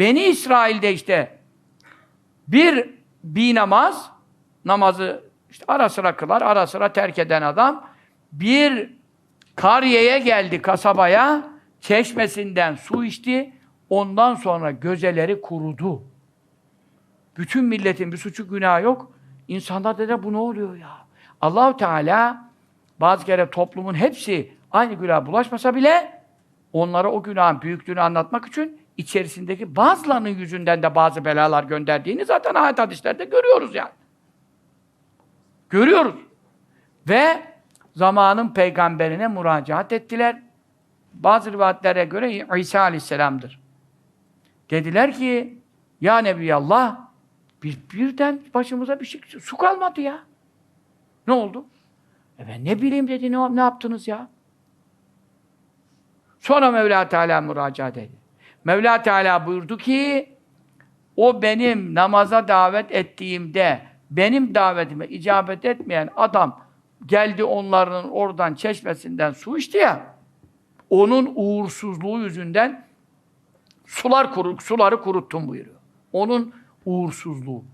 Beni İsrail'de işte bir bir namaz, namazı işte ara sıra kılar, ara sıra terk eden adam bir kariyeye geldi kasabaya, çeşmesinden su içti, ondan sonra gözeleri kurudu. Bütün milletin bir suçu günahı yok. İnsanlar dedi bu ne oluyor ya? Allahu Teala bazı kere toplumun hepsi aynı günaha bulaşmasa bile onlara o günahın büyüklüğünü anlatmak için içerisindeki bazılarının yüzünden de bazı belalar gönderdiğini zaten ayet hadislerde görüyoruz yani. Görüyoruz. Ve zamanın peygamberine müracaat ettiler. Bazı rivayetlere göre İsa Aleyhisselam'dır. Dediler ki ya Nebiyallah bir, birden başımıza bir şey su kalmadı ya. Ne oldu? E ben ne bileyim dedi ne, ne yaptınız ya? Sonra Mevla Teala müracaat etti. Mevla Teala buyurdu ki o benim namaza davet ettiğimde benim davetime icabet etmeyen adam geldi onların oradan çeşmesinden su içti ya onun uğursuzluğu yüzünden sular kuru, suları kuruttum buyuruyor. Onun uğursuzluğu.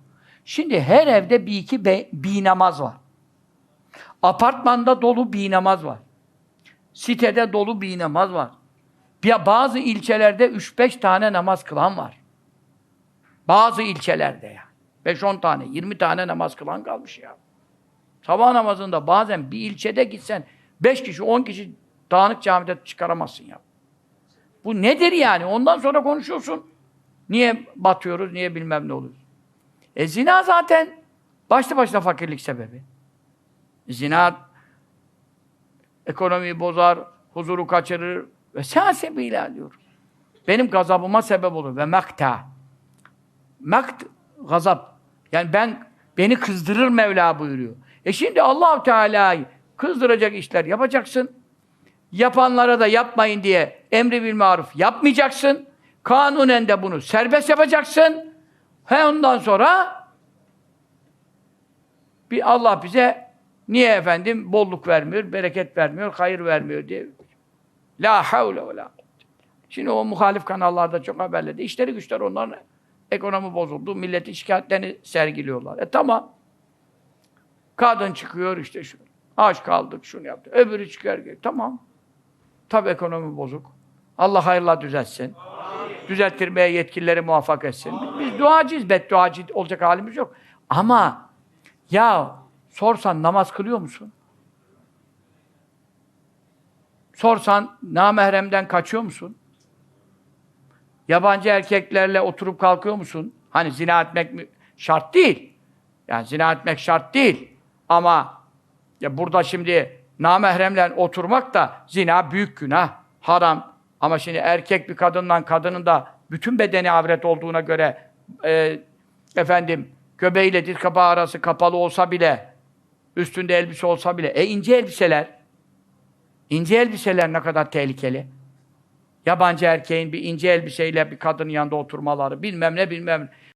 Şimdi her evde bir iki be, bir namaz var. Apartmanda dolu bir namaz var. Sitede dolu bir namaz var. Bir, bazı ilçelerde 3-5 tane namaz kılan var. Bazı ilçelerde ya. 5-10 tane, 20 tane namaz kılan kalmış ya. Sabah namazında bazen bir ilçede gitsen 5 kişi, 10 kişi dağınık camide çıkaramazsın ya. Bu nedir yani? Ondan sonra konuşuyorsun. Niye batıyoruz, niye bilmem ne oluyoruz. E zina zaten başlı başına fakirlik sebebi. Zina ekonomiyi bozar, huzuru kaçırır ve sebebiyle diyor. Benim gazabıma sebep olur ve mekta. Mekt gazap. Yani ben beni kızdırır Mevla buyuruyor. E şimdi Allah Teala'yı kızdıracak işler yapacaksın. Yapanlara da yapmayın diye emri bil maruf yapmayacaksın. Kanunen de bunu serbest yapacaksın. He ondan sonra bir Allah bize niye efendim bolluk vermiyor, bereket vermiyor, hayır vermiyor diye. La havle ve la Şimdi o muhalif kanallarda çok haberledi. İşleri güçler onların ekonomi bozuldu. Milletin şikayetlerini sergiliyorlar. E tamam. Kadın çıkıyor işte şu. Aç kaldık şunu yaptı. Öbürü çıkar. Tamam. Tabi ekonomi bozuk. Allah hayırla düzeltsin. Amin. Düzelttirmeye yetkilileri muvaffak etsin. Biz, biz duacıyız. Bedduacı olacak halimiz yok. Ama ya sorsan namaz kılıyor musun? Sorsan namahremden kaçıyor musun? Yabancı erkeklerle oturup kalkıyor musun? Hani zina etmek şart değil. Yani zina etmek şart değil. Ama ya burada şimdi namahremle oturmak da zina büyük günah, haram. Ama şimdi erkek bir kadından kadının da bütün bedeni avret olduğuna göre e, efendim göbeğiyle diz kapağı arası kapalı olsa bile üstünde elbise olsa bile e ince elbiseler ince elbiseler ne kadar tehlikeli. Yabancı erkeğin bir ince elbiseyle bir kadının yanında oturmaları bilmem ne bilmem ne.